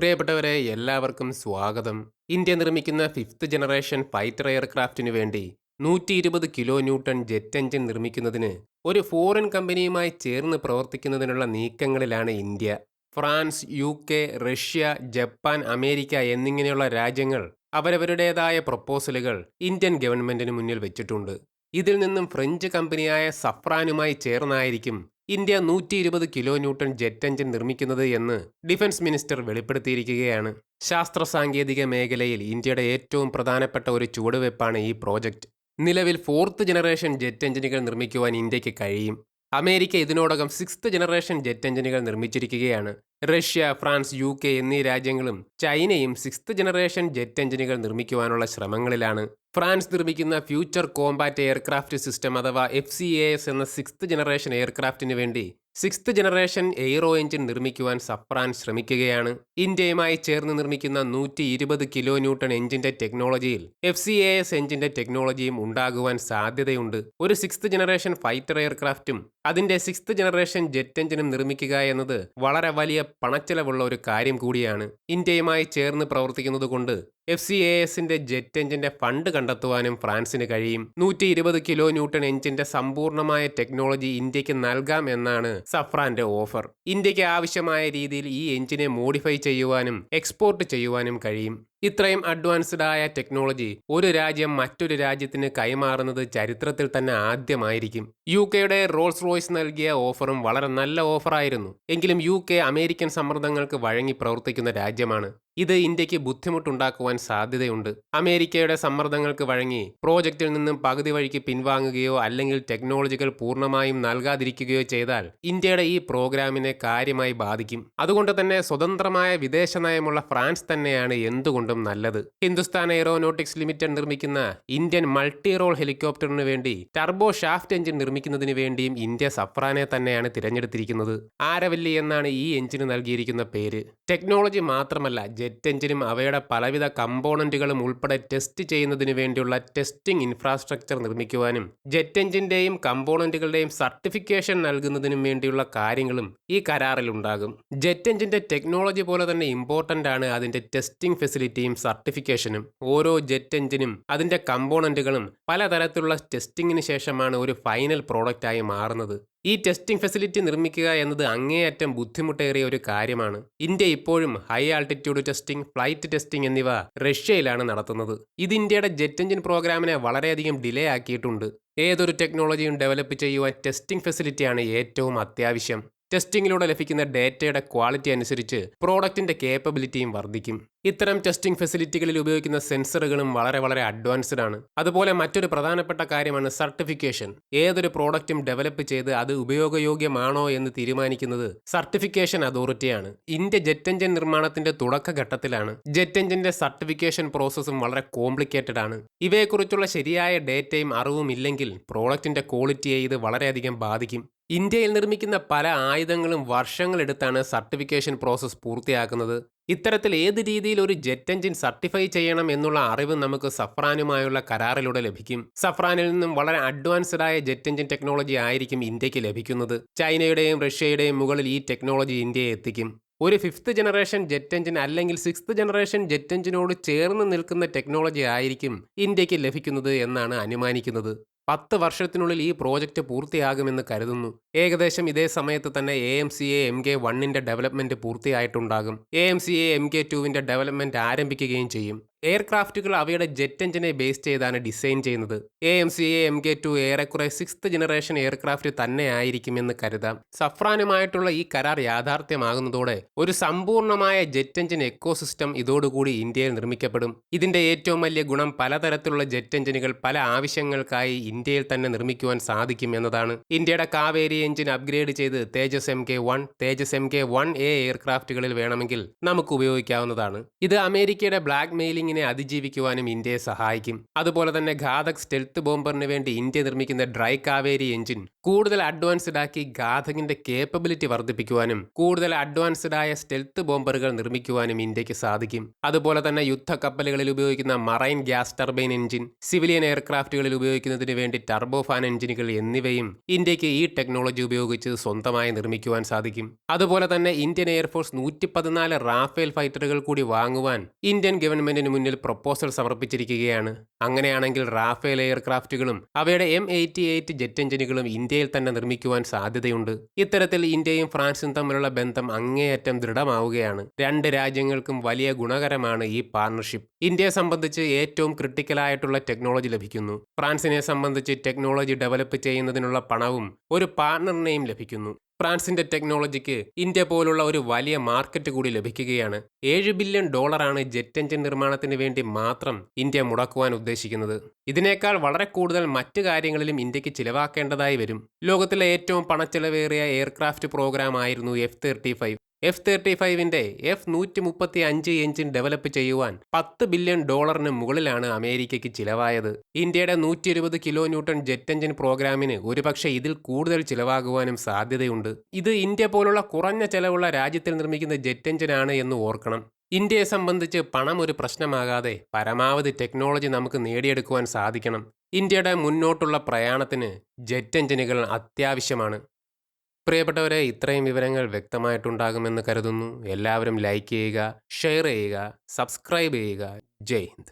പ്രിയപ്പെട്ടവരെ എല്ലാവർക്കും സ്വാഗതം. ഇന്ത്യ നിർമ്മിക്കുന്ന ഫിഫ്ത്ത് ജനറേഷൻ ഫൈറ്റർ എയർക്രാഫ്റ്റിനു വേണ്ടി നൂറ്റി ഇരുപത് കിലോ ന്യൂട്ടൺ ജെറ്റ് എഞ്ചിൻ നിർമ്മിക്കുന്നതിന് ഒരു ഫോറിൻ കമ്പനിയുമായി ചേർന്ന് പ്രവർത്തിക്കുന്നതിനുള്ള നീക്കങ്ങളിലാണ് India. France U K Russia Japan America എന്നിങ്ങനെയുള്ള രാജ്യങ്ങൾ അവരവരുടേതായ പ്രപ്പോസലുകൾ ഇന്ത്യൻ ഗവൺമെന്റിന് മുന്നിൽ വെച്ചിട്ടുണ്ട്. ഇതിൽ നിന്നും ഫ്രഞ്ച് കമ്പനിയായ സഫ്രാനുമായി ചേർന്നായിരിക്കും ഇന്ത്യ നൂറ്റി ഇരുപത് കിലോ ന്യൂട്ടൺ ജെറ്റ് എഞ്ചിൻ നിർമ്മിക്കുന്നത് എന്ന് ഡിഫൻസ് മിനിസ്റ്റർ വെളിപ്പെടുത്തിയിരിക്കുകയാണ്. ശാസ്ത്ര സാങ്കേതിക മേഖലയിൽ ഇന്ത്യയുടെ ഏറ്റവും പ്രധാനപ്പെട്ട ഒരു ചുവടുവെപ്പാണ് ഈ പ്രോജക്റ്റ്. നിലവിൽ ഫോർത്ത് ജനറേഷൻ ജെറ്റ് എഞ്ചിനുകൾ നിർമ്മിക്കുവാൻ ഇന്ത്യയ്ക്ക് കഴിയും. അമേരിക്ക ഇതിനോടകം സിക്സ്ത് ജനറേഷൻ ജെറ്റ് എഞ്ചിനുകൾ നിർമ്മിച്ചിരിക്കുകയാണ്. റഷ്യ ഫ്രാൻസ് യു കെ എന്നീ രാജ്യങ്ങളും ചൈനയും സിക്സ്ത് ജനറേഷൻ ജെറ്റ് എഞ്ചിനുകൾ നിർമ്മിക്കുവാനുള്ള ശ്രമങ്ങളിലാണ്. ഫ്രാൻസ് നിർമ്മിക്കുന്ന ഫ്യൂച്ചർ കോംബാറ്റ് എയർക്രാഫ്റ്റ് സിസ്റ്റം അഥവാ എഫ് സി എ എസ് എന്ന സിക്സ്ത് ജനറേഷൻ എയർക്രാഫ്റ്റിന് വേണ്ടി സിക്സ്ത് ജനറേഷൻ എയ്റോ എഞ്ചിൻ നിർമ്മിക്കുവാൻ സഫ്രാൻ ശ്രമിക്കുകയാണ്. ഇന്ത്യയുമായി ചേർന്ന് നിർമ്മിക്കുന്ന നൂറ്റി ഇരുപത് കിലോ ന്യൂട്ടൺ എഞ്ചിന്റെ ടെക്നോളജിയിൽ എഫ് സി എ എസ് എഞ്ചിന്റെ ടെക്നോളജിയും ഉണ്ടാകുവാൻ സാധ്യതയുണ്ട്. ഒരു സിക്സ്ത് ജനറേഷൻ ഫൈറ്റർ എയർക്രാഫ്റ്റും അതിന്റെ സിക്സ്ത് ജനറേഷൻ ജെറ്റ് എഞ്ചിനും നിർമ്മിക്കുക എന്നത് വളരെ വലിയ പണച്ചെലവുള്ള ഒരു കാര്യം കൂടിയാണ് ഇന്ത്യയുമായി ചേർന്ന് പ്രവർത്തിക്കുന്നത് കൊണ്ട് എഫ് സി എ എസിന്റെ ജെറ്റ് എഞ്ചിന്റെ ഫണ്ട് കണ്ടെത്തുവാനും ഫ്രാൻസിന് കഴിയും. നൂറ്റി ഇരുപത് കിലോ ന്യൂട്ടൺ എഞ്ചിന്റെ സമ്പൂർണമായ ടെക്നോളജി ഇന്ത്യയ്ക്ക് നൽകാം എന്നാണ് സഫ്രാന്റെ ഓഫർ. ഇന്ത്യയ്ക്ക് ആവശ്യമായ രീതിയിൽ ഈ എഞ്ചിനെ മോഡിഫൈ ചെയ്യുവാനും എക്സ്പോർട്ട് ചെയ്യുവാനും കഴിയും. ഇത്രയും അഡ്വാൻസ്ഡ് ആയ ടെക്നോളജി ഒരു രാജ്യം മറ്റൊരു രാജ്യത്തിന് കൈമാറുന്നത് ചരിത്രത്തിൽ തന്നെ ആദ്യമായിരിക്കും. യു കെയുടെ റോൾസ് റോയ്സ് നൽകിയ ഓഫറും വളരെ നല്ല ഓഫറായിരുന്നു. എങ്കിലും യു കെ അമേരിക്കൻ സമ്മർദ്ദങ്ങൾക്ക് വഴങ്ങി പ്രവർത്തിക്കുന്ന രാജ്യമാണ്. ഇത് ഇന്ത്യയ്ക്ക് ബുദ്ധിമുട്ടുണ്ടാക്കുവാൻ സാധ്യതയുണ്ട്. അമേരിക്കയുടെ സമ്മർദ്ദങ്ങൾക്ക് വഴങ്ങി പ്രോജക്റ്റിൽ നിന്നും പകുതി വഴിക്ക് പിൻവാങ്ങുകയോ അല്ലെങ്കിൽ ടെക്നോളജികൾ പൂർണമായും നൽകാതിരിക്കുകയോ ചെയ്താൽ ഇന്ത്യയുടെ ഈ പ്രോഗ്രാമിനെ കാര്യമായി ബാധിക്കും. അതുകൊണ്ട് തന്നെ സ്വതന്ത്രമായ വിദേശ നയമുള്ള ഫ്രാൻസ് തന്നെയാണ് എന്തുകൊണ്ടും നല്ലത്. ഹിന്ദുസ്ഥാൻ എയറോനോട്ടിക്സ് ലിമിറ്റഡ് നിർമ്മിക്കുന്ന ഇന്ത്യൻ മൾട്ടി റോൾ ഹെലികോപ്റ്ററിന് വേണ്ടി ടർബോ ഷാഫ്റ്റ് എഞ്ചിൻ നിർമ്മിക്കുന്നതിന് വേണ്ടിയും ഇന്ത്യ സഫ്രാനെ തന്നെയാണ് തിരഞ്ഞെടുത്തിരിക്കുന്നത്. ആരവല്ലി എന്നാണ് ഈ എഞ്ചിന് നൽകിയിരിക്കുന്ന പേര്. ടെക്നോളജി മാത്രമല്ല ജെറ്റ് എഞ്ചിനും അവയുടെ പലവിധ കമ്പോണന്റുകളും ഉൾപ്പെടെ ടെസ്റ്റ് ചെയ്യുന്നതിന് വേണ്ടിയുള്ള ടെസ്റ്റിംഗ് ഇൻഫ്രാസ്ട്രക്ചർ നിർമ്മിക്കുവാനും ജെറ്റ് എഞ്ചിന്റെയും കമ്പോണന്റുകളുടെയും സർട്ടിഫിക്കേഷൻ നൽകുന്നതിനും വേണ്ടിയുള്ള കാര്യങ്ങളും ഈ കരാറിൽ ഉണ്ടാകും ജെറ്റ് എഞ്ചിന്റെ ടെക്നോളജി പോലെ തന്നെ ഇമ്പോർട്ടന്റ് ആണ് അതിന്റെ ടെസ്റ്റിംഗ് ഫെസിലിറ്റിയും സർട്ടിഫിക്കേഷനും. ഓരോ ജെറ്റ് എഞ്ചിനും അതിന്റെ കമ്പോണന്റുകളും പലതരത്തിലുള്ള ടെസ്റ്റിംഗിന് ശേഷമാണ് ഒരു ഫൈനൽ പ്രോഡക്റ്റായി മാറുന്നത്. ഈ ടെസ്റ്റിംഗ് ഫെസിലിറ്റി നിർമ്മിക്കുക എന്നത് അങ്ങേയറ്റം ബുദ്ധിമുട്ടേറിയ ഒരു കാര്യമാണ്. ഇന്ത്യ ഇപ്പോഴും high altitude testing flight testing എന്നിവ റഷ്യയിലാണ് നടത്തുന്നത്. ഇത് ഇന്ത്യയുടെ ജെറ്റ് എഞ്ചിൻ പ്രോഗ്രാമിനെ വളരെയധികം ഡിലേ ആക്കിയിട്ടുണ്ട്. ഏതൊരു ടെക്നോളജിയും ഡെവലപ്പ് ചെയ്യുവാൻ ടെസ്റ്റിംഗ് ഫെസിലിറ്റിയാണ് ഏറ്റവും അത്യാവശ്യം. ടെസ്റ്റിംഗിലൂടെ ലഭിക്കുന്ന ഡേറ്റയുടെ ക്വാളിറ്റി അനുസരിച്ച് പ്രോഡക്റ്റിന്റെ കേപ്പബിലിറ്റിയും വർദ്ധിക്കും. ഇത്തരം ടെസ്റ്റിംഗ് ഫെസിലിറ്റികളിൽ ഉപയോഗിക്കുന്ന സെൻസറുകളും വളരെ വളരെ അഡ്വാൻസ്ഡ് ആണ്. അതുപോലെ മറ്റൊരു പ്രധാനപ്പെട്ട കാര്യമാണ് സർട്ടിഫിക്കേഷൻ. ഏതൊരു പ്രോഡക്റ്റും ഡെവലപ്പ് ചെയ്ത് അത് ഉപയോഗയോഗ്യമാണോ എന്ന് തീരുമാനിക്കുന്നത് സർട്ടിഫിക്കേഷൻ അതോറിറ്റിയാണ്. ഇന്ത്യ ജെറ്റ് എഞ്ചിൻ നിർമ്മാണത്തിന്റെ തുടക്കഘട്ടത്തിലാണ്. ജെറ്റ് എഞ്ചിന്റെ സർട്ടിഫിക്കേഷൻ പ്രോസസ്സും വളരെ കോംപ്ലിക്കേറ്റഡ് ആണ്. ഇവയെക്കുറിച്ചുള്ള ശരിയായ ഡേറ്റയും അറിവും ഇല്ലെങ്കിൽ പ്രോഡക്റ്റിന്റെ ക്വാളിറ്റിയെ ഇത് വളരെയധികം ബാധിക്കും. ഇന്ത്യയിൽ നിർമ്മിക്കുന്ന പല ആയുധങ്ങളും വർഷങ്ങളെടുത്താണ് സർട്ടിഫിക്കേഷൻ പ്രോസസ്സ് പൂർത്തിയാക്കുന്നത്. ഇത്തരത്തിൽ ഏത് രീതിയിൽ ഒരു ജെറ്റ് എഞ്ചിൻ സർട്ടിഫൈ ചെയ്യണം എന്നുള്ള അറിവ് നമുക്ക് സഫ്രാനുമായുള്ള കരാറിലൂടെ ലഭിക്കും. സഫ്രാനിൽ നിന്നും വളരെ അഡ്വാൻസ്ഡ് ആയ ജെറ്റ് എഞ്ചിൻ ടെക്നോളജി ആയിരിക്കും ഇന്ത്യയ്ക്ക് ലഭിക്കുന്നത്. ചൈനയുടെയും റഷ്യയുടെയും മുകളിൽ ഈ ടെക്നോളജി ഇന്ത്യയെ എത്തിക്കും. ഒരു ഫിഫ്ത്ത് ജനറേഷൻ ജെറ്റ് എഞ്ചിൻ അല്ലെങ്കിൽ സിക്സ്ത് ജനറേഷൻ ജെറ്റ് എഞ്ചിനോട് ചേർന്ന് നിൽക്കുന്ന ടെക്നോളജി ആയിരിക്കും ഇന്ത്യയ്ക്ക് ലഭിക്കുന്നത് എന്നാണ് അനുമാനിക്കുന്നത്. പത്ത് വർഷത്തിനുള്ളിൽ ഈ പ്രോജക്റ്റ് പൂർത്തിയാകുമെന്ന് കരുതുന്നു. ഏകദേശം ഇതേ സമയത്ത് തന്നെ A M C A M K വണ്ണിന്റെ development പൂർത്തിയായിട്ടുണ്ടാകും. A M C A M K ടുവിന്റെ ഡെവലപ്മെന്റ് ആരംഭിക്കുകയും ചെയ്യും. എയർക്രാഫ്റ്റുകൾ അവയുടെ ജെറ്റ് എഞ്ചിനെ ബേസ് ചെയ്താണ് ഡിസൈൻ ചെയ്യുന്നത്. A M C A M K two ഏറെക്കുറെ സിക്സ്ത് ജനറേഷൻ എയർക്രാഫ്റ്റ് തന്നെ ആയിരിക്കുമെന്ന് കരുതാം. സഫ്രാനുമായിട്ടുള്ള ഈ കരാർ യാഥാർത്ഥ്യമാകുന്നതോടെ ഒരു സമ്പൂർണമായ ജെറ്റ് എഞ്ചിൻ എക്കോസിസ്റ്റം ഇതോടുകൂടി ഇന്ത്യയിൽ നിർമ്മിക്കപ്പെടും. ഇതിന്റെ ഏറ്റവും വലിയ ഗുണം പലതരത്തിലുള്ള ജെറ്റ് എഞ്ചിനുകൾ പല ആവശ്യങ്ങൾക്കായി ഇന്ത്യയിൽ തന്നെ നിർമ്മിക്കുവാൻ സാധിക്കും എന്നതാണ്. ഇന്ത്യയുടെ കാവേരി എഞ്ചിൻ അപ്ഗ്രേഡ് ചെയ്ത് Tejas M K one Tejas M K one A എയർക്രാഫ്റ്റുകളിൽ വേണമെങ്കിൽ നമുക്ക് ഉപയോഗിക്കാവുന്നതാണ്. ഇത് അമേരിക്കയുടെ ബ്ലാക്ക് മെയിലിംഗ് ഹാക്കിങ്ങിനെ അതിജീവിക്കുവാനും ഇന്ത്യയെ സഹായിക്കും. അതുപോലെ തന്നെ ഘാതക് സ്റ്റെൽത്ത് ബോംബറിന് വേണ്ടി ഇന്ത്യ നിർമ്മിക്കുന്ന ഡ്രൈ കാവേരി എഞ്ചിൻ കൂടുതൽ അഡ്വാൻസ്ഡ് ആക്കി ഘാതകിന്റെ കേപ്പബിലിറ്റി വർദ്ധിപ്പിക്കുവാനും കൂടുതൽ അഡ്വാൻസ്ഡ് ആയ സ്റ്റെൽത്ത് ബോംബറുകൾ നിർമ്മിക്കുവാനും ഇന്ത്യയ്ക്ക് സാധിക്കും. അതുപോലെ തന്നെ യുദ്ധ കപ്പലുകളിൽ ഉപയോഗിക്കുന്ന marine gas turbine engine civilian എയർക്രാഫ്റ്റുകളിൽ ഉപയോഗിക്കുന്നതിന് വേണ്ടി ടർബോഫാൻ എഞ്ചിനുകൾ എന്നിവയും ഇന്ത്യയ്ക്ക് ഈ ടെക്നോളജി ഉപയോഗിച്ച് സ്വന്തമായി നിർമ്മിക്കുവാൻ സാധിക്കും. അതുപോലെ തന്നെ ഇന്ത്യൻ എയർഫോഴ്സ് നൂറ്റി പതിനാല് റാഫേൽ ഫൈറ്ററുകൾ കൂടി വാങ്ങുവാൻ ഇന്ത്യൻ ഗവൺമെന്റിന് മുന്നിൽ പ്രപ്പോസൽ സമർപ്പിച്ചിരിക്കുകയാണ്. അങ്ങനെയാണെങ്കിൽ റാഫേൽ എയർക്രാഫ്റ്റുകളും അവയുടെ എം എയ്റ്റി എയ്റ്റ് ജെറ്റ് എഞ്ചിനുകളും ഇന്ത്യയിൽ തന്നെ നിർമ്മിക്കുവാൻ സാധ്യതയുണ്ട്. ഇത്തരത്തിൽ ഇന്ത്യയും ഫ്രാൻസും തമ്മിലുള്ള ബന്ധം അങ്ങേയറ്റം ദൃഢമാവുകയാണ്. രണ്ട് രാജ്യങ്ങൾക്കും വലിയ ഗുണകരമാണ് ഈ പാർട്ണർഷിപ്പ് ഇന്ത്യയെ സംബന്ധിച്ച് ഏറ്റവും ക്രിട്ടിക്കലായിട്ടുള്ള ടെക്നോളജി ലഭിക്കുന്നു. ഫ്രാൻസിനെ സംബന്ധിച്ച് ടെക്നോളജി ഡെവലപ്പ് ചെയ്യുന്നതിനുള്ള പണവും ഒരു പാർട്ണറിനെയും ലഭിക്കുന്നു. ഫ്രാൻസിന്റെ ടെക്നോളജിക്ക് ഇന്ത്യ പോലുള്ള ഒരു വലിയ മാർക്കറ്റ് കൂടി ലഭിക്കുകയാണ്. ഏഴ് ബില്യൺ ഡോളറാണ് ജെറ്റ് എഞ്ചിൻ നിർമ്മാണത്തിന് വേണ്ടി മാത്രം ഇന്ത്യ മുടക്കുവാൻ ഉദ്ദേശിക്കുന്നത്. ഇതിനേക്കാൾ വളരെ കൂടുതൽ മറ്റു കാര്യങ്ങളിലും ഇന്ത്യയ്ക്ക് ചിലവാക്കേണ്ടതായി വരും. ലോകത്തിലെ ഏറ്റവും പണച്ചെലവേറിയ എയർക്രാഫ്റ്റ് പ്രോഗ്രാം ആയിരുന്നു F thirty five F thirty ഫൈവിന്റെ F നൂറ്റി മുപ്പത്തി അഞ്ച് എഞ്ചിൻ ഡെവലപ്പ് ചെയ്യുവാൻ പത്ത് ബില്യൺ ഡോളറിന് മുകളിലാണ് അമേരിക്കയ്ക്ക് ചിലവായത്. ഇന്ത്യയുടെ നൂറ്റി ഇരുപത് കിലോ ന്യൂട്ടൺ ജെറ്റ് എഞ്ചിൻ പ്രോഗ്രാമിന് ഒരുപക്ഷെ ഇതിൽ കൂടുതൽ ചിലവാകുവാനും സാധ്യതയുണ്ട്. ഇത് ഇന്ത്യ പോലുള്ള കുറഞ്ഞ ചെലവുള്ള രാജ്യത്തിൽ നിർമ്മിക്കുന്ന ജെറ്റ് എഞ്ചിനാണ് എന്ന് ഓർക്കണം. ഇന്ത്യയെ സംബന്ധിച്ച് പണം ഒരു പ്രശ്നമാകാതെ പരമാവധി ടെക്നോളജി നമുക്ക് നേടിയെടുക്കുവാൻ സാധിക്കണം. ഇന്ത്യയുടെ മുന്നോട്ടുള്ള പ്രയാണത്തിന് ജെറ്റ് എഞ്ചിനുകൾ അത്യാവശ്യമാണ്. പ്രിയപ്പെട്ടവരെ ഇത്രയും വിവരങ്ങൾ വ്യക്തമായിട്ടുണ്ടാകുമെന്ന് കരുതുന്നു. എല്ലാവരും ലൈക്ക് ചെയ്യുക ഷെയർ ചെയ്യുക സബ്സ്ക്രൈബ് ചെയ്യുക. ജയ് ഹിന്ദ്.